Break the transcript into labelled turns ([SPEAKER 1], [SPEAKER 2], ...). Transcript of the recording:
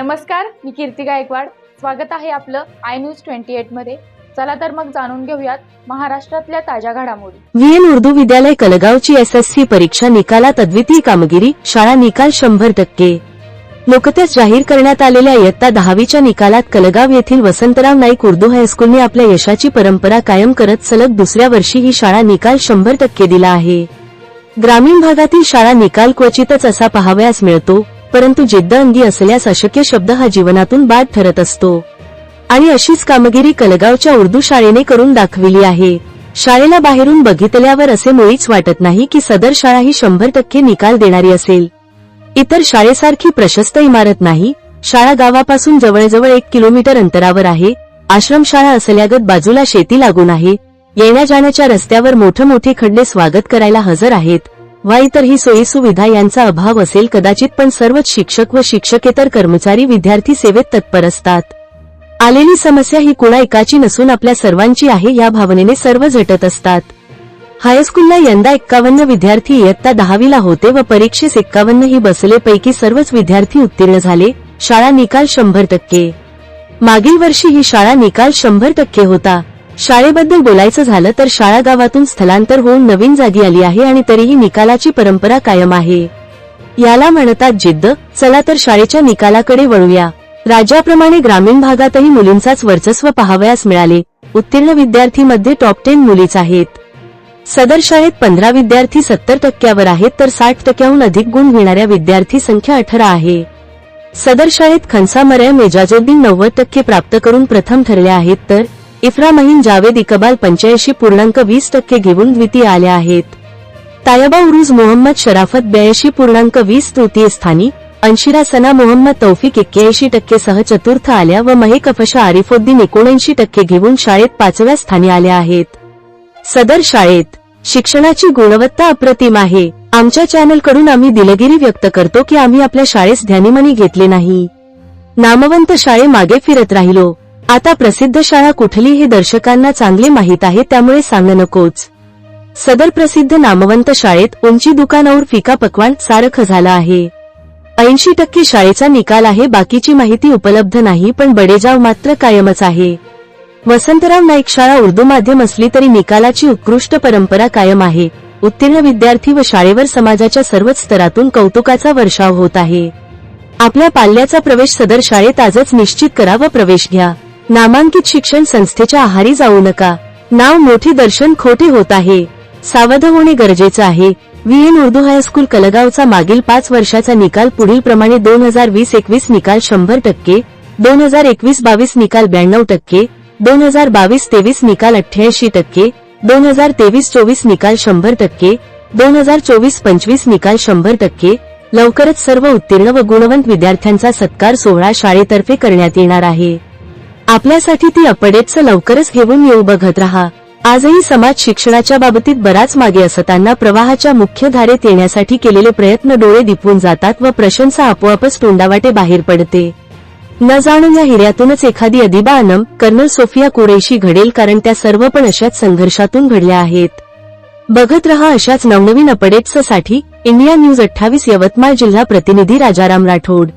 [SPEAKER 1] नमस्कार मी कीर्ती गायकवाड. स्वागत आहे आपलं आय न्यूज ट्वेंटी एटमध्ये. चला तर मग जाणून घेऊयात महाराष्ट्रातल्या ताज्या घडामोडी.
[SPEAKER 2] व्हीएन उर्दू विद्यालय कलगावची एसएससी परीक्षा निकालात अद्वितीय कामगिरी शाळा निकाल शंभर टक्के. नुकत्याच जाहीर करण्यात आलेल्या इयत्ता दहावीच्या निकालात कलगाव येथील वसंतराव नाईक उर्दू हायस्कूलने आपल्या यशाची परंपरा कायम करत सलग दुसऱ्या वर्षी ही शाळा निकाल शंभर टक्के दिला आहे. ग्रामीण भागातील शाळा निकाल क्वचितच असा पहावयास मिळतो. परंतु जिद्द अंगी असल्यास अशक्य शब्द हा जीवनातून बाद ठरत असतो. आणि अशीच कामगिरी कलगावच्या उर्दू शाळेने करून दाखविली आहे. शाळेला बाहेरून बघितल्यावर असे मुळीच वाटत नाही की सदर शाळा ही शंभर टक्के निकाल देणारी असेल. इतर शाळेसारखी प्रशस्त इमारत नाही. शाळा गावापासून जवळजवळ एक किलोमीटर अंतरावर आहे. आश्रमशाळा असल्यागत बाजूला शेती लागून आहे. येण्या जाण्याच्या रस्त्यावर मोठे मोठे खड्डे स्वागत करायला हजर आहेत. वा इतरही सोयी सुविधा यांचा अभाव असेल कदाचित पण सर्वच शिक्षक व शिक्षकेतर कर्मचारी विद्यार्थी सेवेत तत्पर असतात. आलेली समस्या ही कुणा एकाची नसून आपल्या सर्वांची आहे या भावनेने सर्व झटत असतात. हायस्कूलला यंदा एक्कावन्न विद्यार्थी इयत्ता दहावीला होते व परीक्षेस एक्कावन्न ही बसलेपैकी सर्वच विद्यार्थी उत्तीर्ण झाले शाळा निकाल शंभर टक्के. मागील वर्षी ही शाळा निकाल शंभर टक्के होता. शाळेबद्दल बोलायचं झालं तर शाळा गावातून स्थलांतर होऊन नवीन जागी आली आहे आणि तरीही निकालाची परंपरा कायम आहे. याला म्हणतात जिद्द. चला तर शाळेच्या निकालाकडे वळूया. राज्याप्रमाणे ग्रामीण भागातही मुलींचाच वर्चस्व पाहावयास मिळाले. उत्तीर्ण विद्यार्थीमध्ये टॉप टेन मुलीच आहेत. सदर शाळेत पंधरा विद्यार्थी सत्तर टक्क्यावर आहेत तर साठ टक्क्याहून अधिक गुण घेणाऱ्या विद्यार्थी संख्या अठरा आहे. सदर शाळेत खनसा मरयम मेजाजोद्दीन नव्वद टक्के प्राप्त करून प्रथम ठरल्या आहेत तर इफ्रामहीन जावेद इकबाल पंच्याऐंशी पूर्णांक वीस टक्के घेऊन द्वितीय आल्या आहेत. तायबा उरुज मोहम्मद शराफत ब्याऐंशी पूर्णांक वीस तृतीय स्थानी अंशिरा सना मोहम्मद तौफिक एक्क्याऐंशी टक्के सह चतुर्थ आल्या व महेक अफशा आरिफुद्दीन एकोणऐंशी टक्के घेऊन शाळेत पाचव्या स्थानी आल्या आहेत. सदर शाळेत शिक्षणाची गुणवत्ता अप्रतिम आहे. आमच्या चॅनलकडून आम्ही दिलगिरी व्यक्त करतो की आम्ही आपल्या शाळेस ध्यानीमनी घेतले नाही. नामवंत शाळे मागे फिरत राहिलो. आता प्रसिद्ध शाळा कुठली हे दर्शकांना चांगले माहीत आहे त्यामुळे सांग नकोच. सदर प्रसिद्ध नामवंत शाळेत उंची दुकानावर फिका पकवान सारखं झालं आहे. ऐंशी टक्के शाळेचा निकाल आहे बाकीची माहिती उपलब्ध नाही पण बडेजाव मात्र कायमच आहे. वसंतराव नाईक शाळा उर्दू माध्यम असली तरी निकालाची उत्कृष्ट परंपरा कायम आहे. उत्तीर्ण विद्यार्थी व शाळेवर समाजाच्या सर्वच स्तरातून कौतुकाचा वर्षाव होत आहे. आपल्या पाल्याचा प्रवेश सदर शाळेत आजच निश्चित करा व प्रवेश घ्या. नामांकित शिक्षण संस्थेच्या आहारी जाऊ नका. नाव मोठे दर्शन खोटे होत आहे. सावध होणे गरजेचं आहे. व्हीएन उर्दू हायस्कूल कलगावचा मागील पाच वर्षाचा निकाल पुढील प्रमाणे दोन हजार वीस एकवीस निकाल शंभर टक्के दोन हजार एकवीस बावीस निकाल ब्याण्णव टक्के दोन हजार बावीस तेवीस निकाल अठ्ठ्याऐंशी टक्के दोन हजार तेवीस चोवीस निकाल शंभर टक्के दोन हजार चोवीस पंचवीस निकाल शंभर टक्के लवकरच सर्व उत्तीर्ण व गुणवंत विद्यार्थ्यांचा सत्कार सोहळा शाळेतर्फे करण्यात येणार आहे. आपल्यासाठी ती अपडेट्स लवकरच घेऊन येऊ बघत रहा. आजही समाज शिक्षणाच्या बाबतीत बराच मागे असताना प्रवाहाच्या मुख्य धारेत येण्यासाठी केलेले प्रयत्न डोळे दिपवून जातात व प्रशंसा आपोआपच तोंडावाटे बाहेर पडते. न जाणून या हिऱ्यातूनच एखादी अदिबा अनम कर्नल सोफिया कुरेशी घडेल कारण त्या सर्व पण अशाच संघर्षातून घडल्या आहेत. बघत रहा अशाच नवनवीन अपडेट्ससाठी इंडिया न्यूज अठ्ठावीस यवतमाळ जिल्हा प्रतिनिधी राजाराम राठोड.